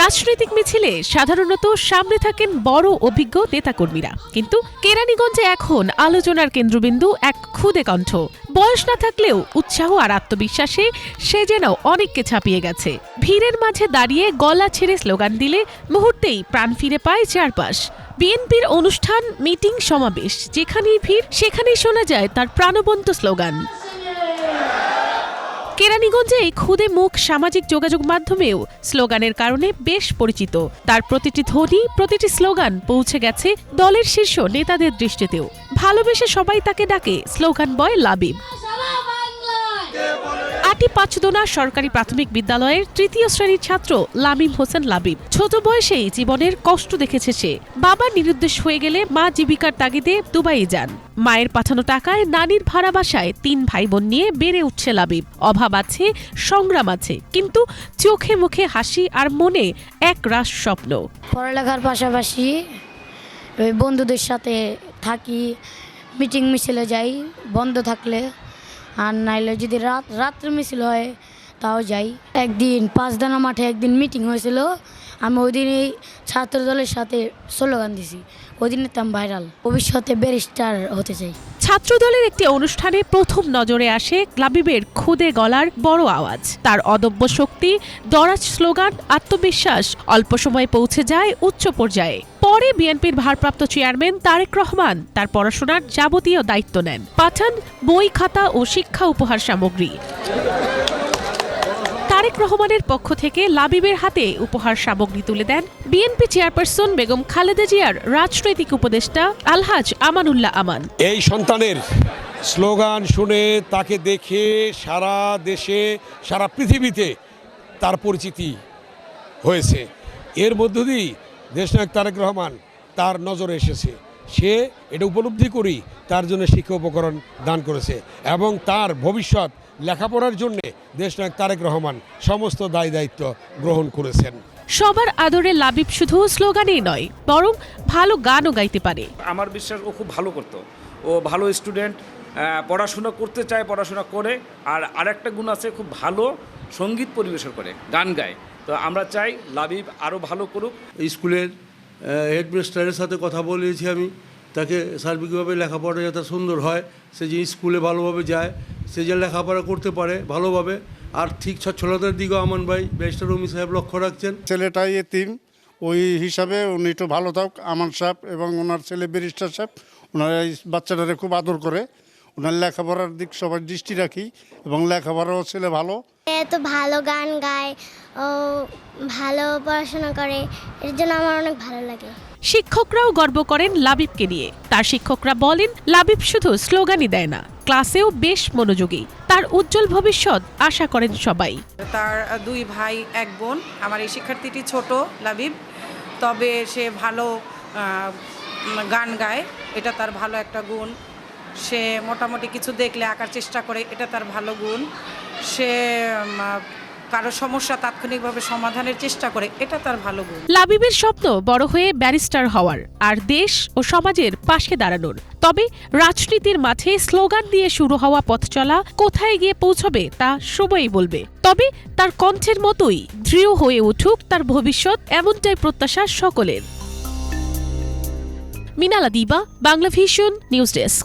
রাজনৈতিক মিছিলে সাধারণত সামনে থাকেন বড় অভিজ্ঞ নেতাকর্মীরা। কিন্তু কেরানীগঞ্জে এখন আলোচনার কেন্দ্রবিন্দু এক খুদে কণ্ঠ। বয়স না থাকলেও উৎসাহ আর আত্মবিশ্বাসে সে যেন অনেককে ছাপিয়ে গেছে। ভিড়ের মাঝে দাঁড়িয়ে গলা ছেড়ে স্লোগান দিলে মুহূর্তেই প্রাণ ফিরে পায় চারপাশ। বিএনপির অনুষ্ঠান, মিটিং, সমাবেশ, যেখানেই ভিড়, সেখানেই শোনা যায় তার প্রাণবন্ত স্লোগান। কেরানীগঞ্জে এই খুদে মুখ সামাজিক যোগাযোগ মাধ্যমেও স্লোগানের কারণে বেশ পরিচিত। তার প্রতিটি ধ্বনি, প্রতিটি স্লোগান পৌঁছে গেছে দলের শীর্ষ নেতাদের দৃষ্টিতেও। ভালোবেসে সবাই তাকে ডাকে স্লোগান বয় লাবিব। আটি পাঁচদোনা সরকারি প্রাথমিক বিদ্যালয়ের তৃতীয় শ্রেণির ছাত্র লামিম হোসেন লাবিব। ছোট বয়সেই জীবনের কষ্ট দেখেছে সে। বাবা নিরুদ্দেশ হয়ে গেলে মা জীবিকার তাগিদে দুবাই যান। মায়ের পাঠানো টাকায় নানির ভাড়া বাসায় তিন ভাই বোন নিয়ে বেড়ে উঠছে লাবিব। অভাব আছে, সংগ্রাম আছে, কিন্তু চোখে মুখে হাসি আর মনে এক রাস স্বপ্ন। পড়ালেখার পাশাপাশি বন্ধুদের সাথে থাকি মিটিং মিছিলে যাই, বন্ধ থাকলে আর নাইলে যদি রাত রাত্রে মিছিল হয়, তাও যাই। একদিন পাঁচদানা মাঠে একদিন মিটিং হয়েছিল। আমি ওই দিন এই ছাত্র দলের সাথে স্লোগান দিছি। ওই দিনের তাম ভাইরাল। ভবিষ্যতে ব্যারিস্টার হতে চাই। ছাত্রদলের একটি অনুষ্ঠানে প্রথম নজরে আসে গ্লাবিবের খুদে গলার বড় আওয়াজ। তার অদম্য শক্তি, দরাজ স্লোগান, আত্মবিশ্বাস অল্প সময়ে পৌঁছে যায় উচ্চ পর্যায়ে। পরে বিএনপির ভারপ্রাপ্ত চেয়ারম্যান তারেক রহমান তার পড়াশোনার যাবতীয় দায়িত্ব নেন। পাঠান বই খাতা ও শিক্ষা উপহার সামগ্রী। তারেক রহমানের পক্ষ থেকে লাবিবের হাতে উপহার সামগ্রী তুলে দেন বিএনপি চেয়ারপারসন বেগম খালেদা জিয়ার রাজনৈতিক উপদেষ্টা আলহাজ আমানুল্লাহ আমান। এই সন্তানের স্লোগান শুনে তাকে দেখে সারা দেশে, সারা পৃথিবীতে তার পরিচিতি হয়েছে। এর মধ্য দিয়েই দেশনায়ক তারেক রহমান তার নজরে এসেছে। সে এটা উপলব্ধি করি তার জন্য শিক্ষা উপকরণ দান করেছে এবং তার ভবিষ্যৎ লেখাপড়ার জন্যে দেশনায়ক তারেক রহমান সমস্ত দায় দায়িত্ব গ্রহণ করেছেন। সবার আদরে লাবিব শুধু স্লোগানেই নয় বরং ভালো গানও গাইতে পারে। আমার বিশ্বাস ও খুব ভালো করতো। ও ভালো স্টুডেন্ট পড়াশোনা করতে চায় পড়াশোনা করে আর আরেকটা গুণ আছে খুব ভালো সংগীত পরিবেশন করে গান গায়। তো আমরা চাই লাবিব আরও ভালো করুক। স্কুলের হেডমাস্টারের সাথে কথা বলেছি আমি তাকে সার্বিকভাবে লেখাপড়া যাতে সুন্দর হয় সে যে স্কুলে ভালোভাবে যায় সে যে লেখাপড়া করতে পারে ভালোভাবে। আর ঠিক সচ্ছলতার দিকেও আমান ভাই ব্যারিস্টার রমি সাহেব লক্ষ্য রাখছেন। ছেলেটা এতিম ওই হিসাবে উনি একটু ভালো থাক আমান সাহেব এবং ওনার ছেলে ব্যারিস্টার সাহেব ওনারা এই বাচ্চাটারে খুব আদর করে। ওনার লেখাপড়ার দিক সবার দৃষ্টি রাখি এবং লেখাপড়াও ছেলে ভালো। এত ভালো গান গায় ও ভালো পড়াশোনা করে এর জন্য আমার অনেক ভালো লাগে। শিক্ষকরাও গর্ব করেন লাবিবকে নিয়ে। তার শিক্ষকরা বলেন লাবিব শুধু স্লোগানই দেয় না ক্লাসেও বেশ মনোযোগী। তার উজ্জ্বল ভবিষ্যৎ আশা করেন সবাই। তার দুই ভাই, এক বোন। আমার এই শিক্ষার্থীটি ছোট, লাবিব। তবে সে ভালো গান গায়। এটা তার ভালো একটা গুণ। সে মোটামুটি কিছু দেখলে, আঁকার চেষ্টা করে, এটা তার ভালো গুণ। সে কারও সমস্যা তাৎক্ষণিকভাবে সমাধানের চেষ্টা করে, এটা তার ভালো গুণ। লাবিবের স্বপ্ন বড় হয়ে ব্যারিস্টার হওয়ার আর দেশ ও সমাজের পাশে দাঁড়ানোর। তবে রাজনীতির মাঠে স্লোগান দিয়ে শুরু হওয়া পথ চলা কোথায় গিয়ে পৌঁছবে তা সময়ই বলবে। তবে তার কণ্ঠের মতোই দৃঢ় হয়ে উঠুক তার ভবিষ্যৎ এমনটাই প্রত্যাশা সকলের। মিনালা দিবা, বাংলা ভিশন, নিউজ ডেস্ক।